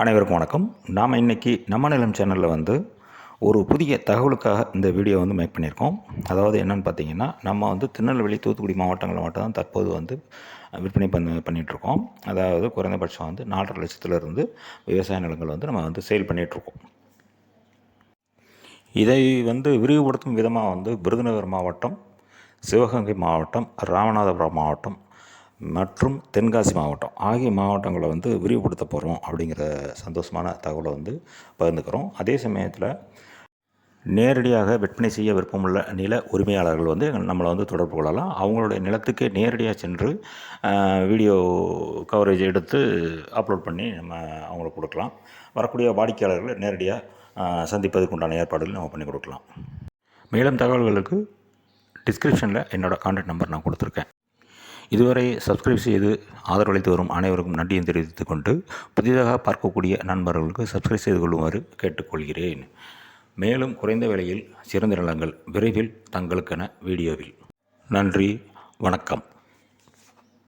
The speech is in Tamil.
அனைவருக்கும் வணக்கம். நாம் இன்றைக்கி நம்ம நிலம் சேனலில் வந்து ஒரு புதிய தகவலுக்காக இந்த வீடியோ வந்து மேக் பண்ணியிருக்கோம். அதாவது என்னென்னு பார்த்தீங்கன்னா நம்ம வந்து திருநெல்வேலி தூத்துக்குடி மாவட்டங்களில் மட்டும் தான் தற்போது வந்து விற்பனை பண்ண பண்ணிகிட்ருக்கோம் அதாவது குறைந்தபட்சம் வந்து நாலரை லட்சத்துலேருந்து விவசாய நிலங்கள் வந்து நம்ம வந்து சேல் பண்ணிகிட்ருக்கோம் இதை வந்து விரிவுபடுத்தும் விதமாக வந்து விருதுநகர் மாவட்டம் சிவகங்கை மாவட்டம் ராமநாதபுரம் மாவட்டம் மற்றும் தென்காசி மாவட்டம். ஆகிய மாவட்டங்களை வந்து விரிவுபடுத்த போகிறோம் அப்படிங்கிற சந்தோஷமான தகவலை வந்து பகிர்ந்துக்கிறோம். அதே சமயத்தில் நேரடியாக விற்பனை செய்ய விருப்பமுள்ள நில உரிமையாளர்கள் வந்து நம்மளை வந்து தொடர்பு கொள்ளலாம். அவங்களுடைய நிலத்துக்கு நேரடியாக சென்று வீடியோ கவரேஜ் எடுத்து அப்லோட் பண்ணி நம்ம அவங்களுக்கு கொடுக்கலாம். வரக்கூடிய வாடிக்கையாளர்களை நேரடியாக சந்திப்பதற்கு உண்டான ஏற்பாடுகள் நம்ம பண்ணி கொடுக்கலாம். மேலும் தகவல்களுக்கு டிஸ்கிரிப்ஷனில் என்னோடய கான்டாக்ட் நம்பர் நான் கொடுத்துருக்கேன். இதுவரை சப்ஸ்கிரைப் செய்து ஆதரவளித்து வரும் அனைவருக்கும் நன்றியை தெரிவித்துக் கொண்டு புதிதாக பார்க்கக்கூடிய நண்பர்களுக்கு சப்ஸ்கிரைப் செய்து கொள்ளுமாறு கேட்டுக்கொள்கிறேன். மேலும் குறைந்த விலையில் சிறந்த நிலங்கள் விரைவில் தங்களுக்கென வீடியோவில். நன்றி வணக்கம்.